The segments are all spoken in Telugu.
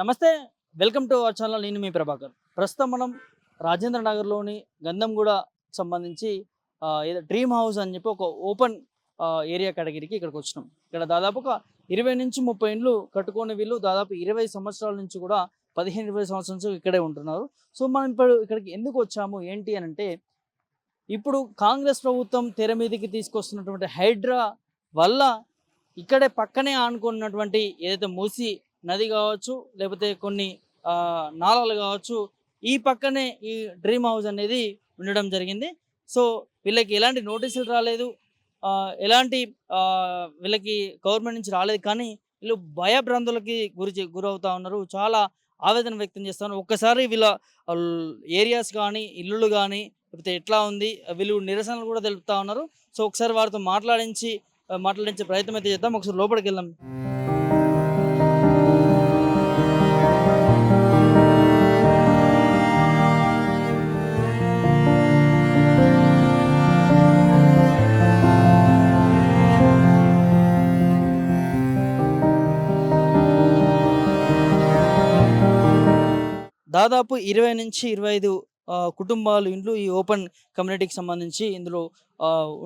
నమస్తే వెల్కమ్ టు అవర్ ఛానల్. నేను మీ ప్రభాకర్. ప్రస్తుతం మనం రాజేంద్ర నగర్లోని గంధంగూడ సంబంధించి ఏదో డ్రీమ్ హౌస్ అని చెప్పి ఒక ఓపెన్ ఏరియా కేటగిరీకి ఇక్కడికి వచ్చినాం. ఇక్కడ దాదాపు ఒక ఇరవై నుంచి ముప్పై ఇండ్లు కట్టుకునే వీళ్ళు దాదాపు ఇరవై సంవత్సరాల నుంచి కూడా పదిహేను ఇరవై సంవత్సరాల నుంచి ఇక్కడే ఉంటున్నారు. సో మనం ఇప్పుడు ఇక్కడికి ఎందుకు వచ్చాము? ఏంటి అని అంటే ఇప్పుడు కాంగ్రెస్ ప్రభుత్వం తెర మీదకి తీసుకొస్తున్నటువంటి హైడ్రా వల్ల ఇక్కడే పక్కనే ఆనుకున్నటువంటి ఏదైతే మూసి నది కావచ్చు లేకపోతే కొన్ని నాలలు కావచ్చు ఈ పక్కనే ఈ డ్రీమ్ హౌస్ అనేది ఉండడం జరిగింది. సో వీళ్ళకి ఎలాంటి నోటీసులు రాలేదు. ఎలాంటి వీళ్ళకి గవర్నమెంట్ నుంచి రాలేదు. కానీ వీళ్ళు భయభ్రాంతులకి గురి గురవుతూ ఉన్నారు. చాలా ఆవేదన వ్యక్తం చేస్తున్నారు. ఒక్కసారి వీళ్ళ ఏరియాస్ కానీ ఇల్లులు కానీ లేకపోతే ఎట్లా ఉంది వీళ్ళు నిరసనలు కూడా తెలుపుతా ఉన్నారు. సో ఒకసారి వారితో మాట్లాడించి మాట్లాడించే ప్రయత్నం అయితే చేద్దాం. ఒకసారి లోపలికి వెళ్దాం. దాదాపు ఇరవై నుంచి ఇరవై ఐదు కుటుంబాలు ఇండ్లు ఈ ఓపెన్ కమ్యూనిటీకి సంబంధించి ఇందులో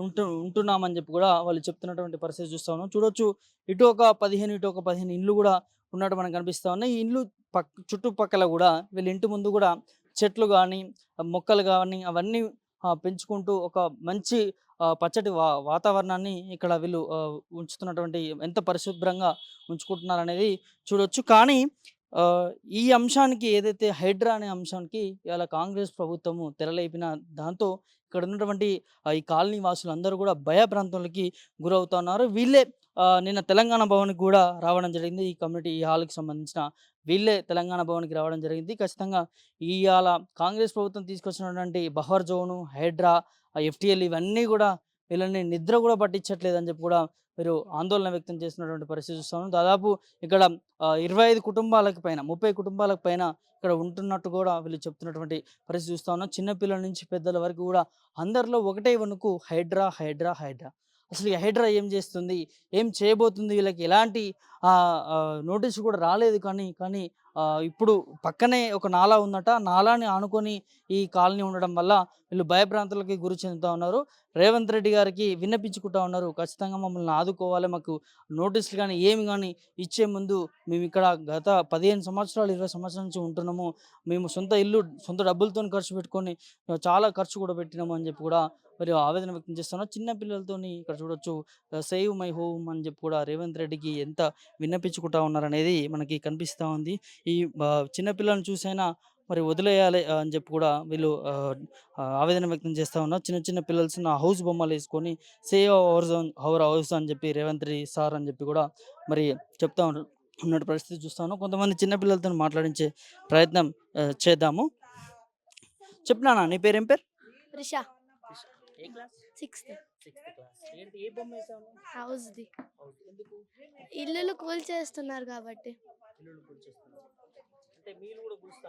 ఉంటు ఉంటున్నామని చెప్పి కూడా వాళ్ళు చెప్తున్నటువంటి పరిస్థితి చూస్తా ఉన్నాం. చూడొచ్చు ఇటు ఒక పదిహేను ఇటు ఒక పదిహేను ఇండ్లు కూడా ఉన్నట్టు మనకు కనిపిస్తా ఉన్నాయి. ఈ ఇండ్లు పక్ చుట్టుపక్కల కూడా వీళ్ళ ఇంటి ముందు కూడా చెట్లు కానీ మొక్కలు కానీ అవన్నీ పెంచుకుంటూ ఒక మంచి పచ్చటి వా వాతావరణాన్ని ఇక్కడ వీళ్ళు ఉంచుతున్నటువంటి ఎంత పరిశుభ్రంగా ఉంచుకుంటున్నారు అనేది చూడొచ్చు. కానీ ఈ అంశానికి ఏదైతే హైడ్రా అనే అంశానికి ఇవాళ కాంగ్రెస్ ప్రభుత్వము తెరలేపిన దాంతో ఇక్కడ ఉన్నటువంటి ఈ కాలనీ వాసులందరూ కూడా భయభ్రాంతులకి గురవుతున్నారు. వీళ్ళే నిన్న తెలంగాణ భవన్కి కూడా రావడం జరిగింది. ఈ కమ్యూనిటీ ఈ హాల్కి సంబంధించిన వీళ్ళే తెలంగాణ భవన్కి రావడం జరిగింది. ఖచ్చితంగా ఇవాళ కాంగ్రెస్ ప్రభుత్వం తీసుకొచ్చినటువంటి బఫర్ జోను హైడ్రా ఎఫ్టిఎల్ ఇవన్నీ కూడా వీళ్ళని నిద్ర కూడా పట్టించట్లేదని చెప్పి కూడా మీరు ఆందోళన వ్యక్తం చేసినటువంటి పరిస్థితి చూస్తాను దాదాపు ఇక్కడ ఇరవై ఐదు కుటుంబాలకు పైన ముప్పై కుటుంబాలకు పైన ఇక్కడ ఉంటున్నట్టు కూడా వీళ్ళు చెప్తున్నటువంటి పరిస్థితి చూస్తా ఉన్నాం. చిన్నపిల్లల నుంచి పెద్దల వరకు కూడా అందరిలో ఒకటే వణుకు హైడ్రా హైడ్రా హైడ్రా. అసలు హైడ్రా ఏం చేస్తుంది? ఏం చేయబోతుంది? వీళ్ళకి ఎలాంటి నోటీస్ కూడా రాలేదు కానీ కానీ ఇప్పుడు పక్కనే ఒక నాలా ఉందట. నాలాని ఆనుకొని ఈ కాలనీ ఉండడం వల్ల వీళ్ళు భయప్రాంతాలకి గురి చెందుతూ ఉన్నారు. రేవంత్ రెడ్డి గారికి విన్నపించుకుంటా ఉన్నారు. ఖచ్చితంగా మమ్మల్ని ఆదుకోవాలి. మాకు నోటీసులు కానీ ఏమి కానీ ఇచ్చే ముందు మేము ఇక్కడ గత పదిహేను సంవత్సరాలు ఇరవై సంవత్సరాల నుంచి ఉంటున్నాము. మేము సొంత ఇల్లు సొంత డబ్బులతో ఖర్చు పెట్టుకొని చాలా ఖర్చు కూడా పెట్టినాము అని చెప్పి కూడా మరి ఆవేదన వ్యక్తం చేస్తున్నారు చిన్న పిల్లలతోని ఇక్కడ చూడొచ్చు. సేవ్ మై హోమ్ అని చెప్పి కూడా రేవంత్ రెడ్డికి ఎంత విన్నపించుకుంటా ఉన్నారనేది మనకి కనిపిస్తూ ఉంది. ఈ చిన్నపిల్లలను చూసైనా మరి వదిలేయాలి అని చెప్పి కూడా వీళ్ళు ఆవేదన వ్యక్తం చేస్తూ ఉన్నారు. చిన్న చిన్న పిల్లలు చిన్న హౌస్ బొమ్మలు వేసుకొని సేవ్ అవర్ అవర్ హౌస్ అని చెప్పి రేవంత్ రెడ్డి సార్ అని చెప్పి కూడా మరి చెప్తా ఉన్నారు ఉన్నట్టు పరిస్థితి చూస్తాను కొంతమంది చిన్నపిల్లలతో మాట్లాడించే ప్రయత్నం చేద్దాము. చెప్పినా నీ పేరు ఏం పేరు? రిషా ఏ క్లాస్? సిక్స్త్ సిక్స్త్ క్లాస్ ఏంటి ఏ బొమ్మ వేసావు? హౌస్ది ఎందుకు? ఇల్లులు కూల్ చేస్తున్నారు కాబట్టి. ఇల్లులు కూల్చేస్తున్నారు. అంటే మీరు కూడా కూల్స్తా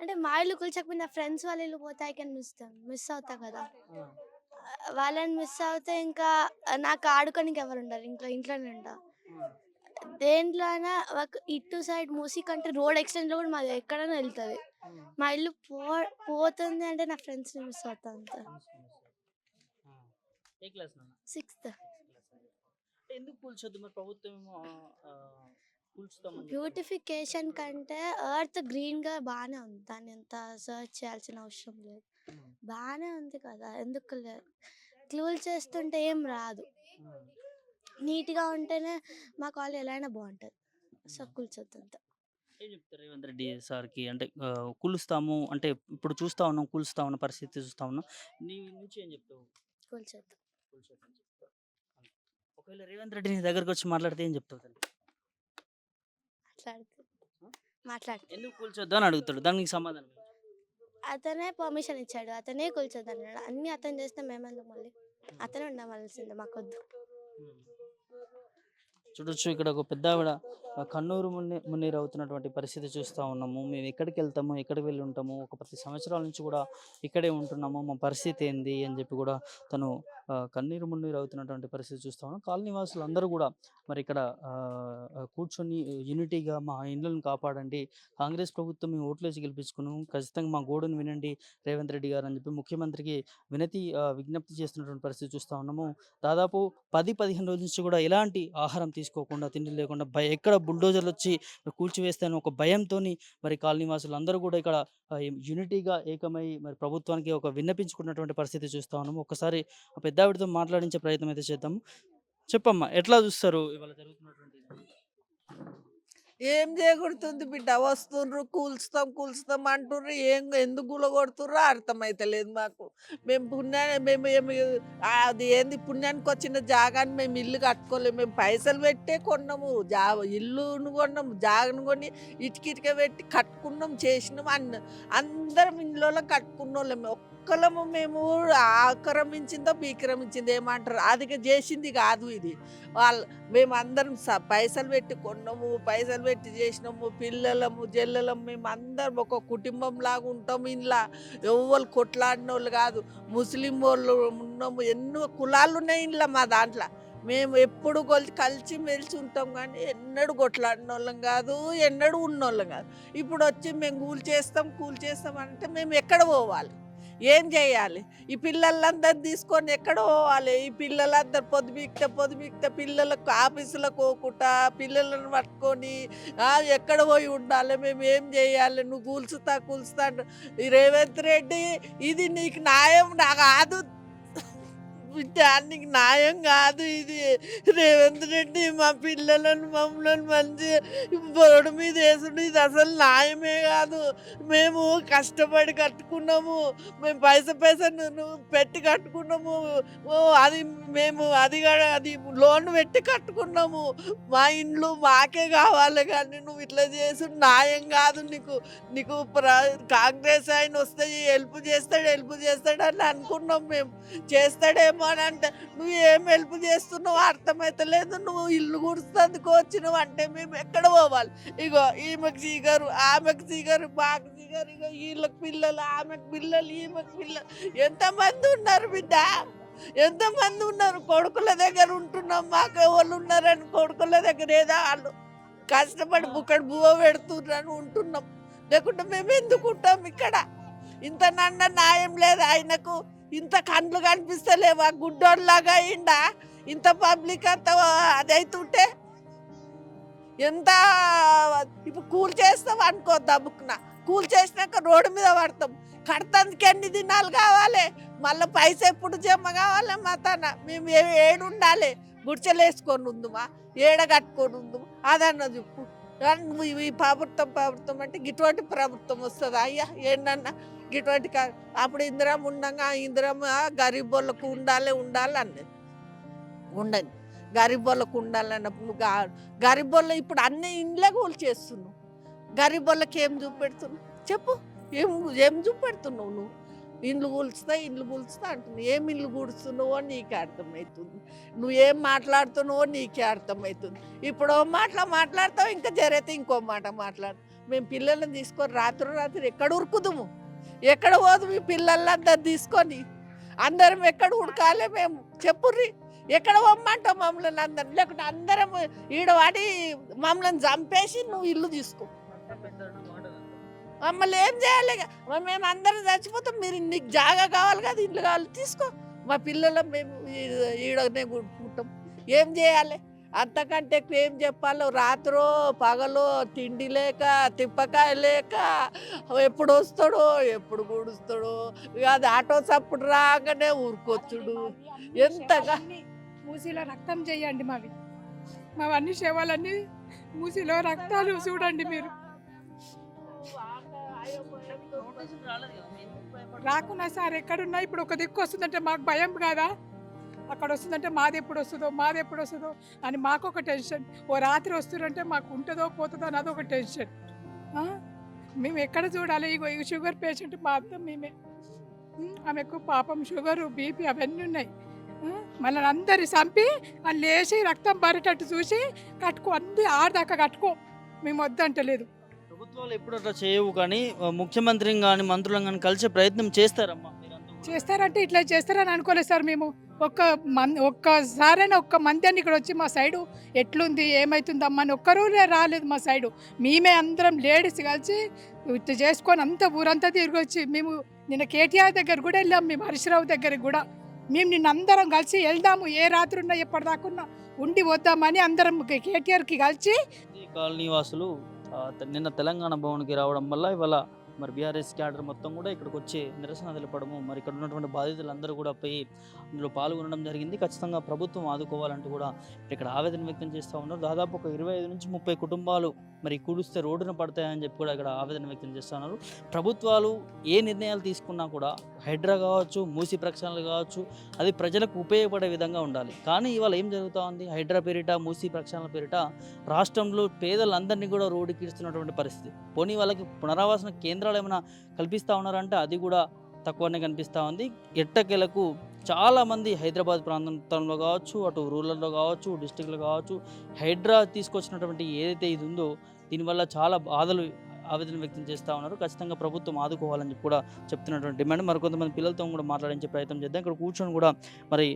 అంటే మా ఇల్లు కూల్చకపోయినా ఫ్రెండ్స్ వాళ్ళ ఇల్లు పోతే ఐ కెన్ మిస్ మిస్ అవుతా కదా. వాళ్ళని మిస్ అవుతే ఇంకా నాకు ఆడుకోనికి ఎవరు ఉండరు ఇంట్లో ఇంట్లోనే ఉంటా. దేంట్లో అయినా ఒక ఇటు సైడ్ మూసి కంటే రోడ్ ఎక్స్టెండ్లో కూడా మాది ఎక్కడైనా వెళ్తుంది. మా ఇల్లు పో పోతుంది అంటే నా ఫ్రెండ్స్ని మిస్ అవుతా అంత. ఏ క్లాస్ నాన్న? సిక్స్త్. ఎందుకు కూల్చొద్దు మరి ప్రభుత్వం ఏమో. బ్యూటిఫికేషన్ కంటే ఎర్త్ గ్రీన్గా బాగానే ఉంది. దాన్ని ఎంత సర్చ్ చేయాల్సిన అవసరం లేదు. బాగానే ఉంది కదా ఎందుకు లేదు క్లూల్ చేస్తుంటే ఏం రాదు. ఉమ్, నీట్గా ఉంటేనే మా కాలేజ్ ఎలా అయినా బాగుంటుంది. సో కూల్చొద్దంత ఏం చెప్తారు రేవంత్ రెడ్డి సార్కి? అంటే కూలుస్తాము అంటే ఇప్పుడు చూస్తా ఉన్నాం కూలుస్తా ఉన్న పరిస్థితి చూస్తా ఉన్నాం. నీ నుంచి ఏం చెప్తావు? కూల్చొద్దు. కూల్చొద్దని చెప్తావు. ఒకవేళ రేవంత్ రెడ్డి నీ దగ్గరకు వచ్చి మాట్లాడితే ఏం చెప్తావు తల్లి? మాట్లాడుతూ మాట్లాడు ఎందుకు కూల్చొద్దు అని అడుగుతాడు దానికి సమాధానం? అతనే పర్మిషన్ ఇచ్చాడు అతనే కూల్చొద్దు అన్నాడు అన్ని అతను చేస్తే మేమెందుకు మళ్ళీ అతనే ఉండవలసిందే మాకొద్దు. చూడొచ్చు ఇక్కడ ఒక పెద్ద ఆవిడ కన్నూరు మున్నే మున్నీరు అవుతున్నటువంటి పరిస్థితి చూస్తూ ఉన్నాము. మేము ఎక్కడికి వెళ్తాము ఎక్కడికి వెళ్ళి ఉంటాము ఒక ప్రతి సంవత్సరాల నుంచి కూడా ఇక్కడే ఉంటున్నాము మా పరిస్థితి ఏంది అని చెప్పి కూడా తను కన్నీరు మున్నీరు అవుతున్నటువంటి పరిస్థితి చూస్తా ఉన్నాం. కాలనీ వాసులు అందరూ కూడా మరి ఇక్కడ కూర్చొని యూనిటీగా మా ఇండ్లను కాపాడండి. కాంగ్రెస్ ప్రభుత్వం మేము ఓట్లేసి గెలిపించుకున్నాము. ఖచ్చితంగా మా గోడును వినండి రేవంత్ రెడ్డి గారు అని చెప్పి ముఖ్యమంత్రికి వినతి విజ్ఞప్తి చేస్తున్నటువంటి పరిస్థితి చూస్తూ ఉన్నాము. దాదాపు పది పదిహేను రోజుల నుంచి కూడా ఎలాంటి ఆహారం తీసుకోకుండా తిండి లేకుండా భయ ఎక్కడ బుల్డోజర్లు వచ్చి కూల్చివేస్తాయని ఒక భయంతో మరి కాలనీవాసులు అందరూ కూడా ఇక్కడ యూనిటీగా ఏకమై మరి ప్రభుత్వానికి ఒక విన్నపించుకున్నటువంటి పరిస్థితి చూస్తా ఉన్నాము. ఒకసారి పెద్దావిడితో మాట్లాడించే ప్రయత్నం అయితే చేద్దాము. చెప్పమ్మా ఎట్లా చూస్తారు ఇవాళ జరుగుతున్నటువంటి ఏం చేయకూడుతుంది బిడ్డ? వస్తుండ్రు కూల్చుతాం కూల్చుతాం అంటుండ్రు. ఏం ఎందుకు గులగొడుతుర్రో అర్థమైతలేదు మాకు. మేము పుణ్యా మేము ఏమి అది ఏంది? పుణ్యానికి వచ్చిన జాగాని మేము ఇల్లు కట్టుకోలేము మేము పైసలు పెట్టే కొన్నాము. జా ఇల్లును కొన్నాము జాగను కొని ఇటుకిటిక పెట్టి కట్టుకున్నాం చేసినాం అన్న అందరం ఇంట్లో కట్టుకున్న వాళ్ళం కులము మేము ఆక్రమించిందో బీక్రమించిందో ఏమంటారు? అది చేసింది కాదు ఇది. వాళ్ళు మేము అందరం స- పైసలు పెట్టి కొన్నాము పైసలు పెట్టి చేసినాము పిల్లలము జల్లలము మేము అందరం ఒక కుటుంబం లాగా ఉంటాము ఇంట్లో. ఎవరు కొట్లాడిన వాళ్ళు కాదు. ముస్లిం వాళ్ళు ఉన్నాము ఎన్నో కులాలు ఉన్నాయి ఇంట్లో మా దాంట్లో. మేము ఎప్పుడు కొలిచి కలిసి మెలిసి ఉంటాం కానీ ఎన్నడూ కొట్లాడిన వాళ్ళం కాదు ఎన్నడూ ఉన్నోళ్ళం కాదు. ఇప్పుడు వచ్చి మేము కూల్ చేస్తాం కూల్ చేస్తాం అంటే మేము ఎక్కడ పోవాలి? ఏం చేయాలి? ఈ పిల్లలందరినీ తీసుకొని ఎక్కడ పోవాలి. ఈ పిల్లలందరూ పొద్దుబీక్తే పొద్దుబీక్తే పిల్లలకు ఆఫీసులకు పోకుండా పిల్లలను పట్టుకొని ఎక్కడ పోయి ఉండాలి? మేము ఏం చేయాలి? నువ్వు కూల్చుతా కూల్చుతా ఈ రేవంత్ రెడ్డి ఇది నీకు న్యాయం నాకు ఆదు దానికి నీకు న్యాయం కాదు ఇది. రేవంత్ రెడ్డి మా పిల్లలను మమ్మల్ని మంచి బోర్డు మీద వేసుడు ఇది అసలు న్యాయమే కాదు. మేము కష్టపడి కట్టుకున్నాము. మేము పైస పైస నువ్వు పెట్టి కట్టుకున్నాము. ఓ అది మేము అది కూడా అది లోన్ పెట్టి కట్టుకున్నాము. మా ఇండ్లు మాకే కావాలి కానీ నువ్వు ఇట్లా చేసుడు న్యాయం కాదు నీకు. నీకు ప్ర కాంగ్రెస్ ఆయన వస్తే హెల్ప్ చేస్తాడు హెల్ప్ చేస్తాడు అని అనుకున్నాం మేము. చేస్తాడేమో అని అంటే నువ్వు ఏం హెల్ప్ చేస్తున్నావు అర్థమైతలేదు నువ్వు ఇల్లు గుర్తుందుకు వచ్చినావు అంటే మేము ఎక్కడ పోవాలి? ఇగో ఈమెకు సీగరు ఆమెకు సీగరు మాకు సీగరు ఇగో వీళ్ళకి పిల్లలు ఆమెకు పిల్లలు ఈమెకు పిల్లలు. ఎంతమంది ఉన్నారు బిడ్డ? ఎంతమంది ఉన్నారు? కొడుకుల దగ్గర ఉంటున్నాం మాకు. ఎవరు ఉన్నారని కొడుకుల దగ్గర ఏదో వాళ్ళు. కష్టపడి బుక్కడి బువ్వ పెడుతున్నాను ఉంటున్నాం. లేకుంటే మేము ఎందుకు ఉంటాం ఇక్కడ? ఇంత నన్న న్యాయం లేదు. ఆయనకు ఇంత కండ్లు కనిపిస్తలేవా గుడ్డోళ్ళలాగా అయిందా ఇంత పబ్లిక్ అంత అదైతుంటే? ఎంత ఇప్పుడు కూల్ చేస్తాం అనుకో దబ్బుకున కూల్ చేసినాక రోడ్డు మీద పడతాం. కడతానికి ఎన్ని దినాలు కావాలి? మళ్ళీ పైస ఎప్పుడు జమ కావాలి మా తన? మేము ఏడు ఉండాలి? గుడిచెలు వేసుకొని ఉందుమా? ఏడ కట్టుకొని ఉందుమా? అదన్న చెప్పు. ఈ ప్రభుత్వం ప్రభుత్వం అంటే ఇటువంటి ప్రభుత్వం వస్తుందా అయ్యా? ఏంటన్నా ఇటువంటి కా- అప్పుడు ఇందిరమ్మ ఉండగా ఇందిరమ్మ గరీబ్ వాళ్ళకు ఉండాలి ఉండాలి అన్నది. ఉండని గరీబ్ వాళ్ళకు ఉండాలన్నప్పుడు నువ్వు గరీబ్ వాళ్ళు ఇప్పుడు అన్ని ఇండ్లే కూల్ చేస్తున్నావు. గరీబ్ వాళ్ళకి ఏం చూపెడుతున్నావు? చెప్పు. ఏం ఏం చూపెడుతున్నావు నువ్వు? ఇండ్లు కూల్చుతా ఇండ్లు కూల్చుతా అంటున్నావు. ఏం ఇల్లు కూడుస్తున్నావో నీకే అర్థమవుతుంది నువ్వు ఏం మాట్లాడుతున్నావో నీకే అర్థమవుతుంది ఇప్పుడు ఓ మాట మాట్లాడతావు ఇంకా జరిగితే ఇంకో మాట మాట్లాడు. మేము పిల్లల్ని తీసుకొని రాత్రి రాత్రి ఎక్కడ ఉరుకుదుము? ఎక్కడ పోదు మీ పిల్లలందరు తీసుకొని? అందరం ఎక్కడ ఉడకాలి మేము? చెప్పుర్రి. ఎక్కడ పొమ్మంటావు మమ్మల్ని అందరం లేకుంటే అందరం ఈడ వాడి మమ్మల్ని చంపేసి నువ్వు ఇల్లు తీసుకో. మమ్మల్ని ఏం చేయాలి మేము అందరం చచ్చిపోతాం. మీరు నీకు జాగా కావాలి కదా ఇల్లు కావాలి తీసుకో. మా పిల్లలు మేము ఈడనే కూడుకుంటాం ఏం చేయాలి? అంతకంటే ఎక్కువ ఏం చెప్పాలో? రాత్రో పగలో తిండి లేక తిప్పకాయ లేక ఎప్పుడు వస్తాడో ఎప్పుడు కూడుస్తాడో ఇక అది ఆటో చప్పుడు రాగానే ఊరుకొచ్చుడు. ఎంతగా? మూసీలో రక్తం చేయండి మావి. మావన్నీ శవాలన్నీ మూసీలో రక్తాలు చూడండి మీరు. రాకున్నా సార్ ఎక్కడున్నా ఇప్పుడు ఒక దిక్కు వస్తుందంటే మాకు భయం కాదా? అక్కడ వస్తుందంటే మాది ఎప్పుడు వస్తుందో మాది ఎప్పుడు వస్తుందో అని మాకు ఒక టెన్షన్. ఓ రాత్రి వస్తుందంటే మాకు ఉంటుందో పోతుందో అని అదొక టెన్షన్? మేము ఎక్కడ చూడాలి? ఇగో ఈ షుగర్ పేషెంట్ మా అత్త మేమే ఆమెకు పాపం షుగరు బీపీ అవన్నీ ఉన్నాయి. మళ్ళీ అందరిని చంపి వాళ్ళు లేచి రక్తం పారేటట్టు చూసి కట్టుకో అంది ఆడదాకా కట్టుకో. మేము వద్దంటలేదు ప్రభుత్వాలు ఎప్పుడు అట్లా చేయవు కానీ ముఖ్యమంత్రిని కానీ మంత్రులను కానీ కలిసే ప్రయత్నం చేస్తారమ్మా. చేస్తారంటే ఇట్లా చేస్తారని అనుకోలేదు సార్ మేము. ఒక్క మన్ ఒక్కసారైనా ఒక్క మంది అని ఇక్కడ వచ్చి మా సైడు ఎట్లుంది ఏమవుతుందమ్మా అని ఒక్కరూ రాలేదు మా సైడు. మేమే అందరం లేడీస్ కలిసి ఇట్లా చేసుకొని అంత ఊరంతా తిరిగొచ్చి మేము నిన్న కేటీఆర్ దగ్గర కూడా వెళ్ళాం మేము హరీశ్రావు దగ్గరికి కూడా. మేము నిన్న అందరం కలిసి వెళ్దాము ఏ రాత్రి ఉన్నా ఎప్పటిదాకున్నా ఉండి వద్దామని అందరం కేటీఆర్కి కలిసి కాలనీ వాసులు నిన్న తెలంగాణ భవన్కి రావడం వల్ల ఇవాళ మరి బీఆర్ఎస్ క్యాడర్ మొత్తం కూడా ఇక్కడికి వచ్చి నిరసన తెలపడము మరి ఇక్కడ ఉన్నటువంటి బాధితులందరూ కూడా పోయి ఇందులో పాల్గొనడం జరిగింది. ఖచ్చితంగా ప్రభుత్వం ఆదుకోవాలంటూ కూడా ఇక్కడ ఆవేదన వ్యక్తం చేస్తూ ఉన్నారు. దాదాపు ఒక ఇరవై ఐదు నుంచి ముప్పై కుటుంబాలు మరి కూలిస్తే రోడ్డున పడతాయని చెప్పి కూడా ఇక్కడ ఆవేదన వ్యక్తం చేస్తున్నారు ప్రభుత్వాలు ఏ నిర్ణయాలు తీసుకున్నా కూడా హైడ్రా కావచ్చు మూసి ప్రక్షాళనలు కావచ్చు అది ప్రజలకు ఉపయోగపడే విధంగా ఉండాలి. కానీ ఇవాళ ఏం జరుగుతూ ఉంది? హైడ్రా పేరిట మూసి ప్రక్షాళన పేరిట రాష్ట్రంలో పేదలందరినీ కూడా రోడ్డుకి ఇస్తున్నటువంటి పరిస్థితి. పోనీ వాళ్ళకి పునరావాసన కేంద్రాలు ఏమైనా కల్పిస్తూ ఉన్నారంటే అది కూడా తక్కువనే కనిపిస్తూ ఉంది. ఎట్టకేలకు చాలామంది హైదరాబాద్ ప్రాంతంలో కావచ్చు అటు రూరల్లో కావచ్చు డిస్టిక్లో కావచ్చు హైడ్రా తీసుకొచ్చినటువంటి ఏదైతే ఇది ఉందో దీనివల్ల చాలా బాధలు ఆవేదన వ్యక్తం చేస్తూ ఉన్నారు. ఖచ్చితంగా ప్రభుత్వం ఆదుకోవాలని చెప్పి కూడా చెప్తున్నటువంటి డిమాండ్. మరి కొంతమంది పిల్లలతో కూడా మాట్లాడించే ప్రయత్నం చేద్దాం. ఇక్కడ కూర్చొని కూడా మరి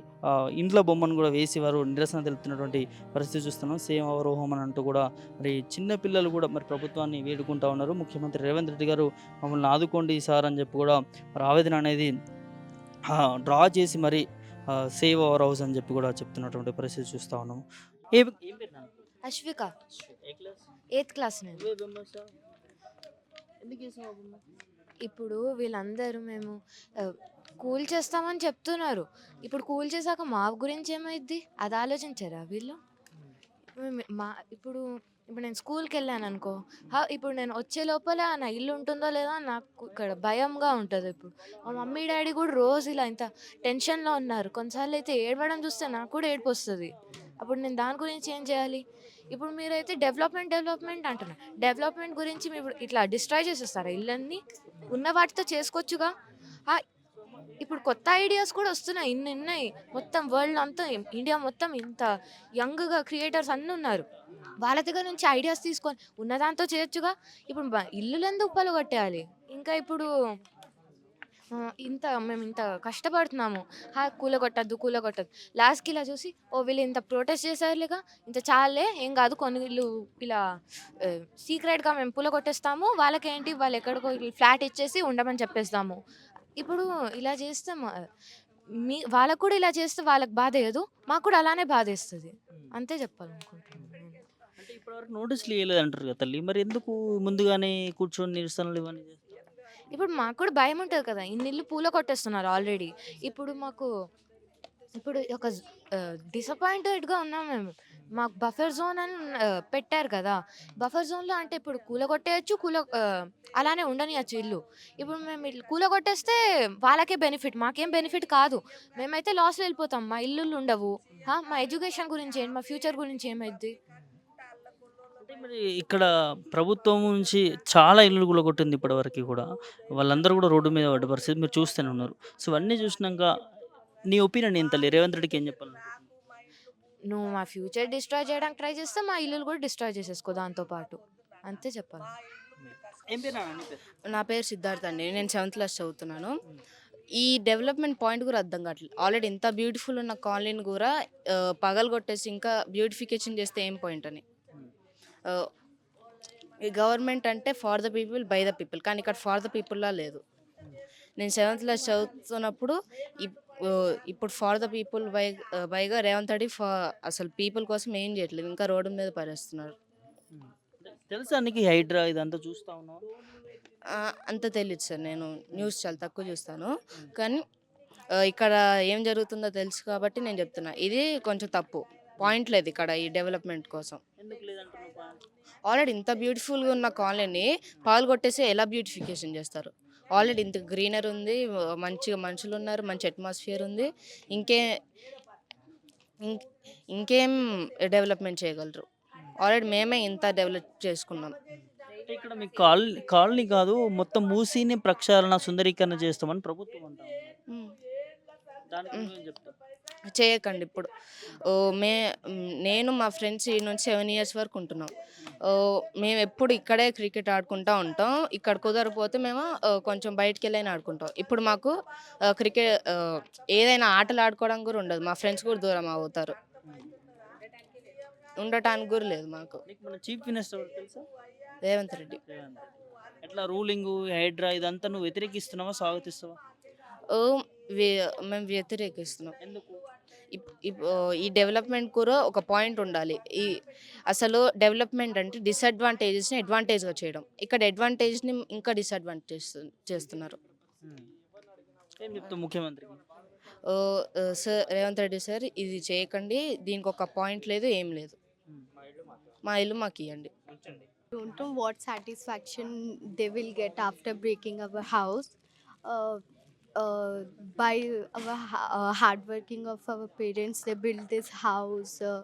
ఇంట్లో బొమ్మను కూడా వేసి వారు నిరసన తెలుపుతున్నటువంటి పరిస్థితి చూస్తున్నాం. సేమ్ అవరోహం అని అంటూ కూడా మరి చిన్న పిల్లలు కూడా మరి ప్రభుత్వాన్ని వేడుకుంటా ఉన్నారు. ముఖ్యమంత్రి రేవంత్ రెడ్డి గారు మమ్మల్ని ఆదుకోండి సార్ అని చెప్పి కూడా మరి ఆవేదన అనేది డ్రా చేసి మరి సేవ్ అవర్ హౌస్ అని చెప్పి కూడా చెప్తున్నటువంటి పరిస్థితి చూస్తూ ఉన్నాము. ఏ? అశ్విక? ఎయిత్ క్లాస్ నేను నువ్వే బొమ్మ వేసావా? ఎందుకు వేసావు ఆ బొమ్మ? ఇప్పుడు వీళ్ళందరూ మేము కూల్ చేస్తామని చెప్తున్నారు. ఇప్పుడు కూల్ చేశాక మా గురించి ఏమైద్ది? అది ఆలోచించారా వీళ్ళు? మా ఇప్పుడు ఇప్పుడు నేను స్కూల్కి వెళ్ళాను అనుకో ఇప్పుడు నేను వచ్చే లోపల నా ఇల్లు ఉంటుందో లేదో నాకు ఇక్కడ భయంగా ఉంటుంది ఇప్పుడు. మా మమ్మీ డాడీ కూడా రోజు ఇలా ఇంత టెన్షన్లో ఉన్నారు. కొన్నిసార్లు అయితే ఏడవడం చూస్తే నాకు కూడా ఏడుపు వస్తుంది. అప్పుడు నేను దాని గురించి ఏం చేయాలి? ఇప్పుడు మీరైతే డెవలప్మెంట్ డెవలప్మెంట్ అంటున్నారు. డెవలప్మెంట్ గురించి మీరు ఇట్లా డిస్ట్రాయ్ చేసేస్తారా ఇళ్ళన్నీ? ఉన్న వాటితో చేసుకోవచ్చుగా? ఇప్పుడు కొత్త ఐడియాస్ కూడా వస్తున్నాయి. ఇన్ని ఉన్నాయి మొత్తం వరల్డ్ అంతా ఇండియా మొత్తం ఇంత యంగ్గా క్రియేటర్స్ అన్నీ ఉన్నారు. వాళ్ళ దగ్గర నుంచి ఐడియాస్ తీసుకొని ఉన్నదాంతో చేయొచ్చుగా? ఇప్పుడు బ- ఇల్లులు ఎందుకు పలుగొట్టేయాలి? ఇంకా ఇప్పుడు ఆ, ఇంత మేము ఇంత కష్టపడుతున్నాము. హా కూల కొట్టద్దు కూల కొట్టద్దు లాస్ట్కి ఇలా చూసి ఓ వీళ్ళు ఇంత ప్రొటెస్ట్ చేశారులేగా ఇంత చాలే ఏం కాదు కొన్ని వీళ్ళు ఇలా సీక్రెట్గా మేము పూల కొట్టేస్తాము వాళ్ళకేంటి వాళ్ళు ఎక్కడికో ఫ్లాట్ ఇచ్చేసి ఉండమని చెప్పేస్తాము. ఇప్పుడు ఇలా చేస్తే మా- మీ వాళ్ళకు కూడా ఇలా చేస్తే వాళ్ళకి బాధ వేయదు మాకు కూడా అలానే బాధ వేస్తుంది. అంతే చెప్పాలనుకుంటున్నాను నేను. అంటే ఇప్పటివరకు నోటీసులు ఇవ్వలేదు అంటారు కదా తల్లి మరి ఎందుకు ముందుగానే కూర్చొని నిరసనలు ఇవన్నీ చేస్తారు? ఇప్పుడు మాకు కూడా భయం ఉంటుంది కదా. ఇన్ని ఇల్లు పూల కొట్టేస్తున్నారు ఆల్రెడీ ఇప్పుడు మాకు ఇప్పుడు ఒక డిసప్పాయింటెడ్గా ఉన్నాం మేము. మాకు బఫర్ జోన్ అని పెట్టారు కదా. బఫర్ జోన్లో అంటే ఇప్పుడు కూల కొట్టేయచ్చు కూల అలానే ఉండనియచ్చు ఇల్లు. ఇప్పుడు మేము ఇల్లు కూల కొట్టేస్తే వాళ్ళకే బెనిఫిట్ మాకేం బెనిఫిట్ కాదు. మేమైతే లాస్లో వెళ్ళిపోతాం. మా ఇల్లులు ఉండవు. మా ఎడ్యుకేషన్ గురించి ఏంటి మా ఫ్యూచర్ గురించి ఏమైద్ది? అంటే మరి ఇక్కడ ప్రభుత్వం నుంచి చాలా ఇల్లు కూడా కొట్టింది ఇప్పటివరకు కూడా. వాళ్ళందరూ కూడా రోడ్డు మీద పడ్డ పరిస్థితి మీరు చూస్తూనే ఉన్నారు. సో అన్నీ చూసినాక నీ ఒపీనియన్ ఏం తల్లి? రేవంత్ రెడ్డికి ఏం చెప్పాలి? నువ్వు మా ఫ్యూచర్ డిస్ట్రాయ్ చేయడానికి ట్రై చేస్తే మా ఇల్లులు కూడా డిస్ట్రాయ్ చేసేసుకో దాంతో పాటు. అంతే చెప్పాలి. ఏం పేరు నాన్న? నీ పేరు? నా పేరు సిద్ధార్థ్ అండి. నేను సెవెంత్ క్లాస్ చదువుతున్నాను. ఈ డెవలప్మెంట్ పాయింట్ కూడా అర్థం కావట్లేదు ఆల్రెడీ ఇంత బ్యూటిఫుల్ ఉన్న కాలనీని కూడా ఆ, పగలు కొట్టేసి ఇంకా బ్యూటిఫికేషన్ చేస్తే ఏం పాయింట్ అని. ఈ గవర్నమెంట్ అంటే for the people by the people. కానీ ఇక్కడ ఫార్ ద పీపుల్లా లేదు. నేను సెవెంత్ క్లాస్ చదువుతున్నప్పుడు ఇప్పుడు ఫార్ ద పీపుల్ బై బైగా రేవంత్ రెడ్డి అసలు పీపుల్ కోసం ఏం చేయట్లేదు. ఇంకా రోడ్డు మీద పరేస్తున్నారు తెలుసా నీకు హైడ్రా ఇదంతా చూస్తా ఉన్నావు? అంత తెలియదు సార్. నేను న్యూస్ చాలా తక్కువ చూస్తాను. కానీ ఇక్కడ ఏం జరుగుతుందో తెలుసు కాబట్టి నేను చెప్తున్నా. ఇది కొంచెం తప్పు. పాయింట్ లేదు ఇక్కడ ఈ డెవలప్మెంట్ కోసం. ఆల్రెడీ ఇంత బ్యూటిఫుల్గా ఉన్న కాలనీని పాలు కొట్టేసి ఎలా బ్యూటిఫికేషన్ చేస్తారు? ఆల్రెడీ ఇంత గ్రీనర్ ఉంది మంచిగా మనుషులు ఉన్నారు మంచి అట్మాస్ఫియర్ ఉంది. ఇంకే ఇంకేం డెవలప్మెంట్ చేయగలరు? ఆల్రెడీ మేమే ఇంత డెవలప్ చేసుకున్నాం. ఇక్కడ మీ కాలనీ కాలనీ కాదు మొత్తం మూసీని ప్రక్షాళన సుందరీకరణ చేస్తామని ప్రభుత్వం అంటాం. దానికి. చేయకండి ఇప్పుడు. ఓ, మే నేను మా ఫ్రెండ్స్ ఈ నుంచి సెవెన్ ఇయర్స్ వరకు ఉంటున్నాం. ఓ, మేము ఎప్పుడు ఇక్కడే క్రికెట్ ఆడుకుంటూ ఉంటాం. ఇక్కడ కుదరకపోతే మేము కొంచెం బయటికి వెళ్ళైనా ఆడుకుంటాం. ఇప్పుడు మాకు క్రికెట్ ఏదైనా ఆటలు ఆడుకోవడం కూడా ఉండదు. మా ఫ్రెండ్స్ కూడా దూరం అవుతారు. ఉండటానికి కూడా లేదు మాకు. Chief minister Revanth Reddy. ఎట్లా రూలింగ్ హైడ్రా ఇదంతా నువ్వు వ్యతిరేకిస్తున్నావా స్వాగతిస్తావా? మేము వ్యతిరేకిస్తున్నాం. ఎందుకు? ఈ డెవలప్మెంట్ కూడా ఒక పాయింట్ ఉండాలి. ఈ అసలు డెవలప్మెంట్ అంటే డిసడ్వాంటేజెస్ని అడ్వాంటేజ్గా చేయడం. ఇక్కడ అడ్వాంటేజ్ని ఇంకా డిసడ్వాంటేజ్ చేస్తున్నారు. ఏం ఆ, సార్ రేవంత్ రెడ్డి సార్ ఇది చేయకండి దీనికి ఒక పాయింట్ లేదు ఏం లేదు. మా ఇల్లు మాకు ఇవ్వండి don't know what satisfaction they will get after breaking our house. Uh, uh, by our ha- uh, hard working of our parents they built this house uh,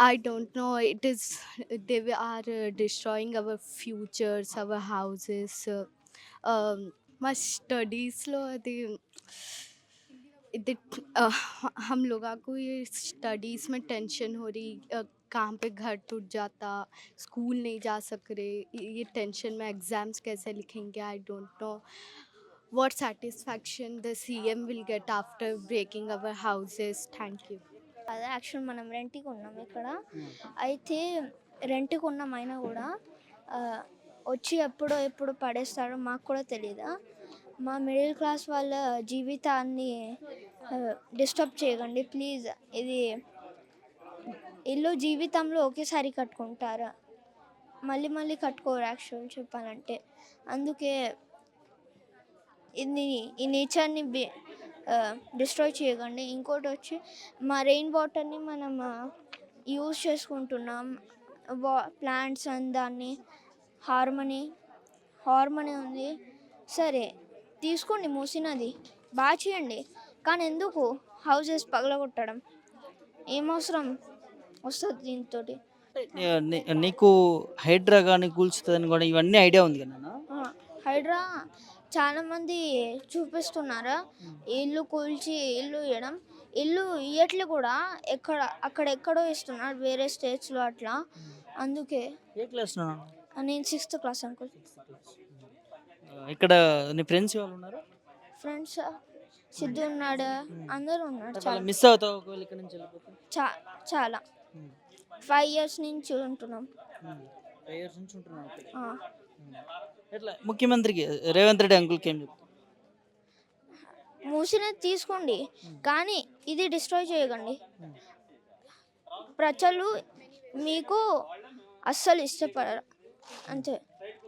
i don't know it is they are uh, destroying our futures our houses uh, um, my studies lo the uh, हम लोगों को ये स्टडीज़ में टेंशन हो रही uh, कहाँ पे घर टूट जाता स्कूल नहीं जा सक रहे ये टेंशन में एग्ज़ाम्स कैसे लिखेंगे I don't know what satisfaction the cm will get after breaking our houses. Thank you. అదే యాక్చువల్ మనం రెంట్కి ఉన్నాం ఇక్కడ. అయితే రెంట్కి ఉన్నాం అయినా కూడా వచ్చి ఎప్పుడో ఎప్పుడు పడేస్తాడో మాకు కూడా తెలియదు మా మిడిల్ క్లాస్ వాళ్ళ జీవితాన్ని డిస్టర్బ్ చేయకండి. ప్లీజ్ ఇది ఇల్లు జీవితంలో ఒకేసారి కట్టుకుంటారా? మళ్ళీ మళ్ళీ కట్టుకోరు యాక్చువల్ చెప్పాలంటే. అందుకే ఇది ఈ నేచర్ని డిస్ట్రాయ్ చేయకండి. ఇంకోటి వచ్చి మా రెయిన్ వాటర్ని మనం యూజ్ చేసుకుంటున్నాం. వా ప్లాంట్స్ అని దాన్ని హార్మనీ హార్మనీ ఉంది. సరే తీసుకోండి మూసినది. బాగా చేయండి. కానీ ఎందుకు? హౌసెస్ పగలగొట్టడం. ఏం అవసరం వస్తుంది దీంతో నీకు హైడ్రా కానీ కూల్చుతుందని కూడా ఇవన్నీ ఐడియా ఉంది కదా? హైడ్రా చాలామంది చూపిస్తున్నారు? ఇల్లు కూల్చి ఇల్లు ఇవ్వడం ఇల్లు ఇయ్యట్లు కూడా ఎక్కడ అక్కడెక్కడో ఇస్తున్నారు వేరే స్టేట్స్లో అట్లా. అందుకే ఏ క్లాస్? నేను సిక్స్త్ క్లాస్ అంకుల్. ఆ, ఇక్కడ నీ ఫ్రెండ్స్ వాళ్ళు ఉన్నారు? ఫ్రెండ్స్ సిద్ధు ఉన్నాడు. అందరూ ఉన్నారు వాళ్ళ చాలా. మిస్ అవుతావు ఒకవేళ ఇక్కడ నుంచి వెళ్ళిపోతే? చా చాలా. ఫైవ్ ఇయర్స్ నుంచి ఉంటున్నాం. ఫైవ్ ఇయర్స్ నుంచి ఉంటున్నావు. ఆ. ఎట్లా? ముఖ్యమంత్రికి రేవంత్ రెడ్డి అంకుల్కి ఏం చెప్తావు మూసినది తీసుకోండి కానీ ఇది డిస్ట్రాయ్ చేయకండి. ప్రజలు మీకు అస్సలు ఇష్టపడరు అంతే.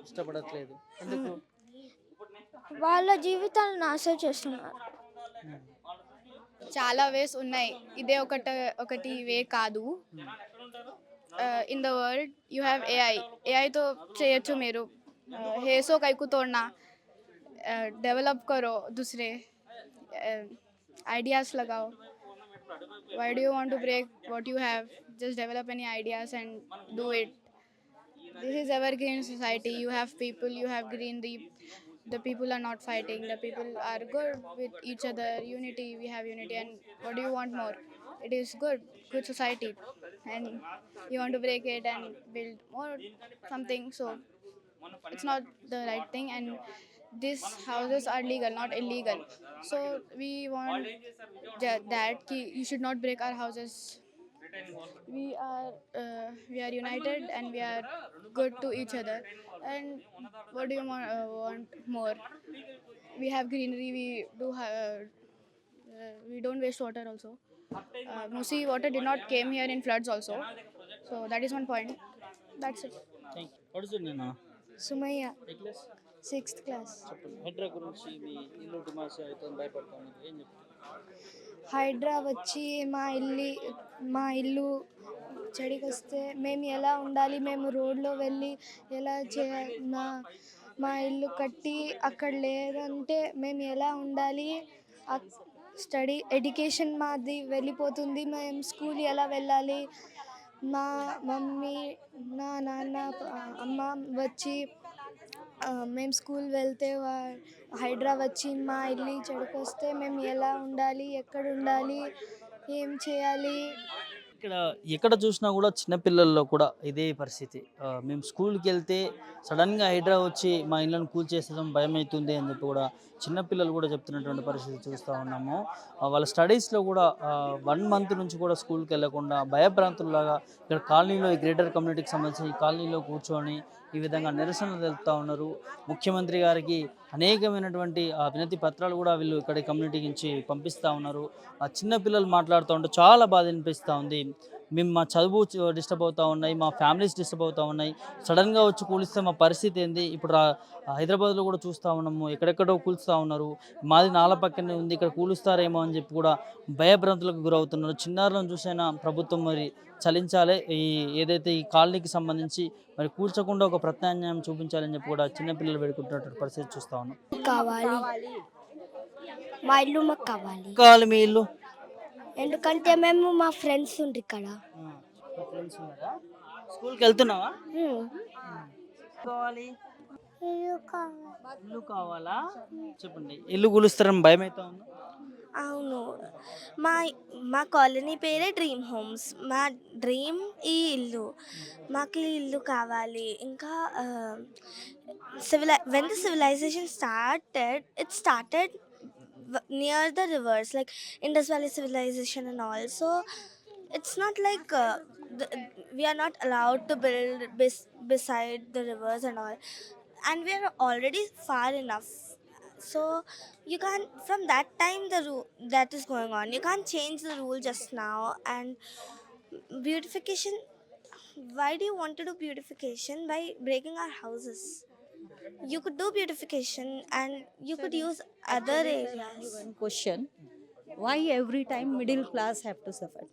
ఇష్టపడట్లేదు. వాళ్ళ జీవితాలను నాశనం చేస్తున్నారు. చాలా వేస్ ఉన్నాయి. ఇదే ఒకట ఒకటి వే కాదు. In the world you have AI ఏఐతో చేయొచ్చు మీరు. हेसो का को तोड़ना डेवलप करो दूसरे आइडियाज़ लगाओ why do you want to break what you have just develop any ideas and do it this is evergreen society you have people you have greenery the people are not fighting the people are good with each other unity we have unity and what do you want more it is good good society and you want to break it and build more something so it's not the right thing and these houses are legal not illegal. So we want that ki you should not break our houses. We are uh, we are united and we are good to each other. And what do you want, uh, want more? We have greenery we do have uh, we don't waste water also. Uh, Musi water did not came here in floods also. So that is one point. That's it. Thank you. What is it, name class? Sixth class. HYDRAA గురించి మీ ఇల్లు డిమాస్ అవుతుంది భయపడతాను. ఏం చెప్తాను హైడ్రా వచ్చి మా ఇల్లు మా ఇల్లు చెడికి వస్తే మేము ఎలా ఉండాలి? మేము రోడ్లో వెళ్ళి ఎలా చే మా మా ఇల్లు కట్టి అక్కడ లేదంటే మేము ఎలా ఉండాలి? స్టడీ ఎడ్యుకేషన్ మాది వెళ్ళిపోతుంది. మేము స్కూల్ ఎలా వెళ్ళాలి? మా మమ్మీ నా నాన్న అమ్మ వచ్చి మేము స్కూల్ వెళ్తే హైడ్రా వచ్చి మా ఇల్లు చెడుకొస్తే మేము ఎలా ఉండాలి ఎక్కడ ఉండాలి ఏం చేయాలి? ఇక్కడ ఎక్కడ చూసినా కూడా చిన్నపిల్లల్లో కూడా ఇదే పరిస్థితి. మేము స్కూల్కి వెళ్తే సడన్గా హైడ్రా వచ్చి మా ఇళ్ళని కూల్చేసడం భయం అవుతుంది అని చెప్పి కూడా చిన్నపిల్లలు కూడా చెప్తున్నటువంటి పరిస్థితి చూస్తూ ఉన్నాము. వాళ్ళ స్టడీస్లో కూడా వన్ మంత్ నుంచి కూడా స్కూల్కి వెళ్ళకుండా భయభ్రాంతుల్లాగా ఇక్కడ కాలనీలో ఈ గ్రేటర్ కమ్యూనిటీకి సంబంధించి ఈ కాలనీలో కూర్చొని ఈ విధంగా నిరసనలు తెలుపుతూ ఉన్నారు. ముఖ్యమంత్రి గారికి అనేకమైనటువంటి వినతి పత్రాలు కూడా వీళ్ళు ఇక్కడ కమ్యూనిటీ నుంచి పంపిస్తూ ఉన్నారు. ఆ చిన్న పిల్లలు మాట్లాడుతూ ఉంటే చాలా బాధ అనిపిస్తూ ఉంది. మేము మా చదువు డిస్టర్బ్ అవుతూ ఉన్నాయి మా ఫ్యామిలీస్ డిస్టర్బ్ అవుతూ ఉన్నాయి. సడన్గా వచ్చి కూలిస్తే మా పరిస్థితి ఏంది? ఇప్పుడు హైదరాబాద్లో కూడా చూస్తూ ఉన్నాము ఎక్కడెక్కడో కూలుస్తూ ఉన్నారు. మాది నాల పక్కనే ఉంది ఇక్కడ కూలుస్తారేమో అని చెప్పి కూడా భయభ్రాంతులకు గురవుతున్నారు. చిన్నారులను చూసైనా ప్రభుత్వం మరి చలించాలి. ఈ ఏదైతే ఈ కాలనీకి సంబంధించి మరి కూల్చకుండా ఒక ప్రత్యామ్నాయం చూపించాలని చెప్పి కూడా చిన్నపిల్లలు వేడుకుంటున్నటువంటి పరిస్థితి చూస్తూ ఉన్నాం. కావాలి. మా ఇల్లు మాకు కావాలి. కావాలి మీ ఇల్లు. ఎందుకంటే మేము మా ఫ్రెండ్స్ ఉండ్రి ఇక్కడ. ఫ్రెండ్స్ ఉన్నారా? స్కూల్కి వెళ్తున్నావా? కావాలి. ఇల్లు కావాలి. ఇల్లు కావాలా? చెప్పండి. ఇల్లు కూలుస్తారని భయం అవుతా ఉందా? అవును. మా మా కాలనీ పేరే డ్రీమ్ హోమ్స్. మా డ్రీమ్ ఈ ఇల్లు. మాకు ఈ ఇల్లు కావాలి. ఇంకా సివిలై when the civilization started it started near the rivers, like Indus Valley civilization and all. So it's not like uh, the, we are not allowed to build bes- beside the rivers and all, and we are already far enough. So you can't from that time the rule that is going on. You can't change the rule just now. And beautification. Why do you want to do beautification by breaking our houses? You could do beautification and you could use other areas. One question. Why every time middle class have to suffer?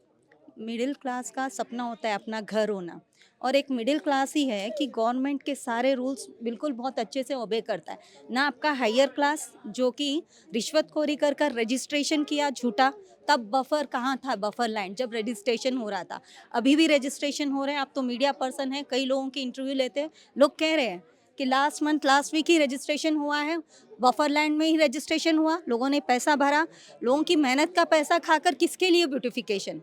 Middle class का सपना होता है अपना घर होना। और एक मिडिल क्लास ही है कि गवर्नमेंट के सारे रूल्स बिल्कुल बहुत अच्छे से ओबे करता है। ना आपका हायर क्लास जो कि रिश्वतखोरी कर कर रजिस्ट्रेशन किया झूठा तब बफर कहाँ था? बफर लैंड जब रजिस्ट्रेशन हो रहा था। अभी भी रजिस्ट्रेशन हो रहे हैं आप तो मीडिया पर्सन हैं कई लोगों की इंटरव्यू लेते हैं लोग कह रहे हैं कि लास्ट मंथ लास्ट वीक ही रजिस्ट्रेशन हुआ है। बफर लैंड में ही रजिस्ट्रेशन हुआ। लोगों ने पैसा भरा। लोगों की मेहनत का पैसा खाकर किसके लिए ब्यूटिफिकेशन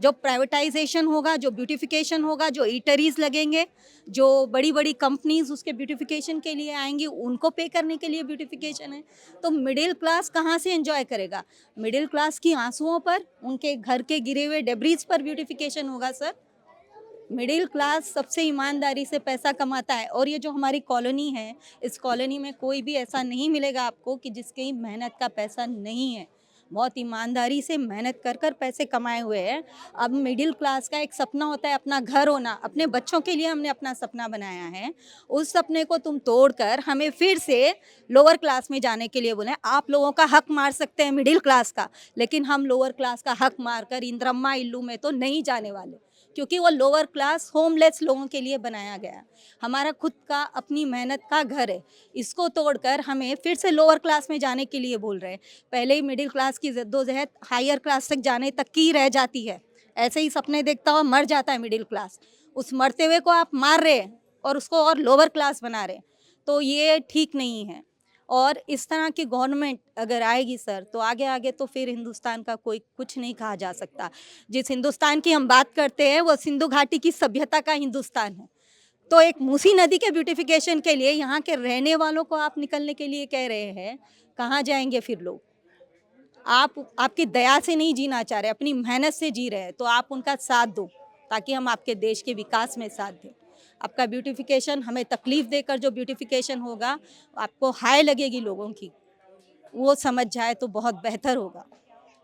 जो प्राइवेटाइजेशन होगा, जो ब्यूटिफिकेशन होगा, जो ईटरीज लगेंगे, जो बड़ी बड़ी कंपनीज़ उसके ब्यूटिफिकेशन के लिए आएँगी, उनको पे करने के लिए ब्यूटिफिकेशन है। तो मिडिल क्लास कहाँ से एंजॉय करेगा? मिडिल क्लास की आंसुओं पर, उनके घर के गिरे हुए डेब्रीज पर ब्यूटिफिकेशन होगा सर मिडिल क्लास सबसे ईमानदारी से पैसा कमाता है और ये जो हमारी कॉलोनी है, इस कॉलोनी में कोई भी ऐसा नहीं मिलेगा आपको कि जिसकी मेहनत का पैसा नहीं है। बहुत ईमानदारी से मेहनत कर कर पैसे कमाए हुए हैं। अब मिडिल क्लास का एक सपना होता है अपना घर होना, अपने बच्चों के लिए हमने अपना सपना बनाया है। उस सपने को तुम तोड़कर हमें फिर से लोअर क्लास में जाने के लिए बोले। आप लोगों का हक मार सकते हैं मिडिल क्लास का, लेकिन हम लोअर क्लास का हक मार कर इंद्रम्मा इल्लू में तो नहीं जाने वाले। क्योंकि वो लोअर क्लास होमलेस लोगों के लिए बनाया गया। हमारा खुद का, अपनी मेहनत का घर है। इसको तोड़कर हमें फिर से लोअर क्लास में जाने के लिए बोल रहे हैं। पहले ही मिडिल क्लास की जद्दोजहद हायर क्लास तक जाने तक की रह जाती है। ऐसे ही सपने देखता हुआ मर जाता है मिडिल क्लास उस मरते हुए को आप मार रहे हैं और उसको और लोअर क्लास बना रहे हैं। तो ये ठीक नहीं है। और इस तरह की गवर्नमेंट अगर आएगी सर तो आगे आगे तो फिर हिंदुस्तान का कोई कुछ नहीं कहा जा सकता। जिस हिंदुस्तान की हम बात करते हैं, वो सिंधु घाटी की सभ्यता का हिंदुस्तान है। तो एक मूसी नदी के ब्यूटिफिकेशन के लिए यहाँ के रहने वालों को आप निकलने के लिए कह रहे हैं, कहाँ जाएँगे फिर लोग? आप, आपकी दया से नहीं जीना चाह रहे, अपनी मेहनत से जी रहे हैं तो आप उनका साथ दो, ताकि हम आपके देश के विकास में साथ दें। आपका ब्यूटिफिकेशन हमें तकलीफ देकर जो ब्यूटिफिकेशन होगा आपको हाय लगेगी लोगों की वो समझ जाए तो बहुत बेहतर होगा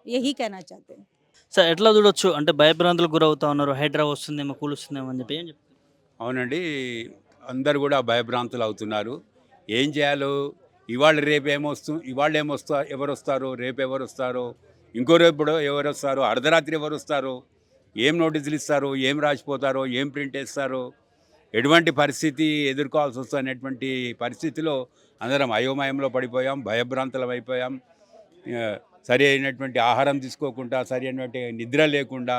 यही कहना चाहते हैं సార్ ఎట్లా చూడొచ్చు అంటే భయభ్రాంతులకు గురవుతా ఉన్నారు హైడ్రా వస్తుందేమో కూలుస్తుందేమో అని చెప్పి ఏం చెప్తారు అవునండి అందరు కూడా భయభ్రాంతులు అవుతున్నారు ఏం చేయాలో ఇవాళ రేపు ఏమొస్తు ఇవాళ ఏమొస్తా ఎవరు వస్తారో రేపు ఎవరు వస్తారో ఇంకో రేపు ఎవరు వస్తారో అర్ధరాత్రి ఎవరు వస్తారో ఏం నోటీసులు ఇస్తారో ఏం రాసిపోతారో ఏం ప్రింట్ వేస్తారో ఎటువంటి పరిస్థితి ఎదుర్కోవాల్సి వస్తుంది అనేటువంటి పరిస్థితిలో అందరం అయోమయంలో పడిపోయాం భయభ్రాంతలం అయిపోయాం. సరి అయినటువంటి ఆహారం తీసుకోకుండా సరి అయినటువంటి నిద్ర లేకుండా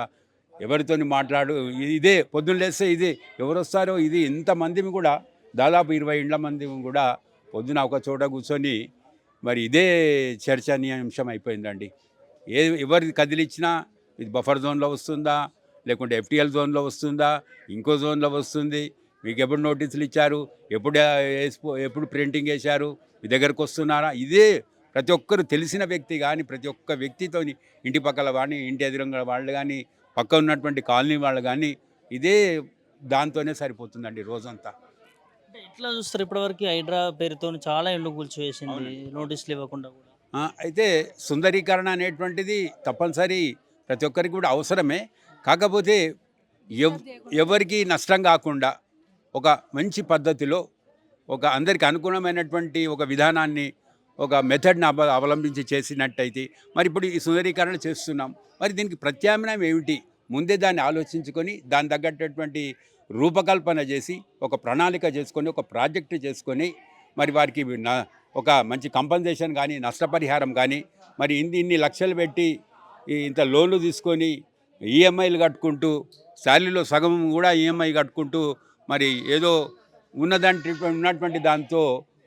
ఎవరితోని మాట్లాడు ఇదే పొద్దున్న లేస్తే ఇదే ఎవరు వస్తారో ఇది ఇంతమందిని కూడా దాదాపు ఇరవై ఇండ్ల మంది కూడా పొద్దున ఒక చోట కూర్చొని మరి ఇదే చర్చనీయాంశం అయిపోయిందండి. ఏ ఎవరిది కదిలిచ్చినా ఇది బఫర్ జోన్లో వస్తుందా లేకుంటే ఎఫ్టీఎల్ జోన్లో వస్తుందా ఇంకో జోన్లో వస్తుంది మీకు ఎప్పుడు నోటీసులు ఇచ్చారు? ఎప్పుడు వేసిపో ఎప్పుడు ప్రింటింగ్ వేశారు? మీ దగ్గరకు వస్తున్నారా? ఇదే ప్రతి ఒక్కరు తెలిసిన వ్యక్తి కానీ ప్రతి ఒక్క వ్యక్తితోని ఇంటి పక్కల కానీ ఇంటి ఎదురుగా వాళ్ళు కానీ పక్క ఉన్నటువంటి కాలనీ వాళ్ళు కానీ ఇదే దాంతోనే సరిపోతుందండి రోజంతా. ఎట్లా చూస్తారు ఇప్పటివరకు హైడ్రా పేరుతో చాలా ఇళ్ళు కూల్చివేసింది. నోటీసులు ఇవ్వకుండా కూడా? అయితే సుందరీకరణ అనేటువంటిది తప్పనిసరి ప్రతి ఒక్కరికి కూడా అవసరమే. కాకపోతే ఎవ్ ఎవరికి నష్టం కాకుండా ఒక మంచి పద్ధతిలో ఒక అందరికి అనుగుణమైనటువంటి ఒక విధానాన్ని ఒక మెథడ్ని అవ అవలంబించి చేసినట్టయితే మరి ఇప్పుడు ఈ సుందరీకరణ చేస్తున్నాం. మరి దీనికి ప్రత్యామ్నాయం ఏమిటి? ముందే దాన్ని ఆలోచించుకొని దాని తగ్గట్టటువంటి రూపకల్పన చేసి ఒక ప్రణాళిక చేసుకొని ఒక ప్రాజెక్టు చేసుకొని మరి వారికి ఒక మంచి కంపన్సేషన్ కానీ నష్టపరిహారం కానీ మరి ఇన్ని ఇన్ని లక్షలు పెట్టి ఇంత లోన్లు తీసుకొని ఈఎంఐలు కట్టుకుంటూ శాలరీలో సగం కూడా ఈఎంఐ కట్టుకుంటూ మరి ఏదో ఉన్నదంటే ఉన్నటువంటి దాంతో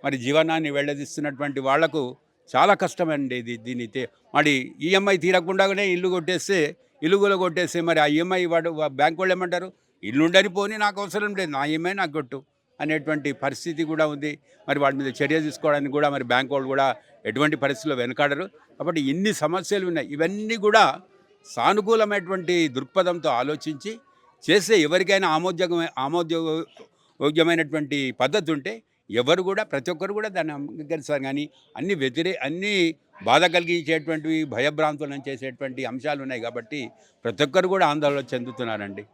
మరి జీవనాన్ని వెళ్ళదీస్తున్నటువంటి వాళ్ళకు చాలా కష్టమండి ఇది దీని మరి ఈఎంఐ తీరకుండానే ఇల్లు కొట్టేస్తే ఇల్లు కూడా కొట్టేస్తే మరి ఆ ఈఎంఐ వాడు బ్యాంకు వాళ్ళు ఏమంటారు? ఇల్లు ఉండని పోని నాకు అవసరం లేదు నా ఈఎంఐ నాకు కొట్టు అనేటువంటి పరిస్థితి కూడా ఉంది. మరి వాటి మీద చర్య తీసుకోవడానికి కూడా మరి బ్యాంక్ వాళ్ళు కూడా ఎటువంటి పరిస్థితుల్లో వెనకాడరు. కాబట్టి ఇన్ని సమస్యలు ఉన్నాయి. ఇవన్నీ కూడా సానుకూలమైనటువంటి దృక్పథంతో ఆలోచించి చేస్తే ఎవరికైనా ఆమోద్యోగ ఆమోద్యోగ్యమైనటువంటి పద్ధతి ఉంటే ఎవరు కూడా ప్రతి ఒక్కరు కూడా దాన్ని అంగీకరిస్తారు. కానీ అన్ని వ్యతిరే అన్ని బాధ కలిగించేటువంటివి భయభ్రాంతులను చేసేటువంటి అంశాలు ఉన్నాయి కాబట్టి ప్రతి ఒక్కరు కూడా ఆందోళన చెందుతున్నారండి.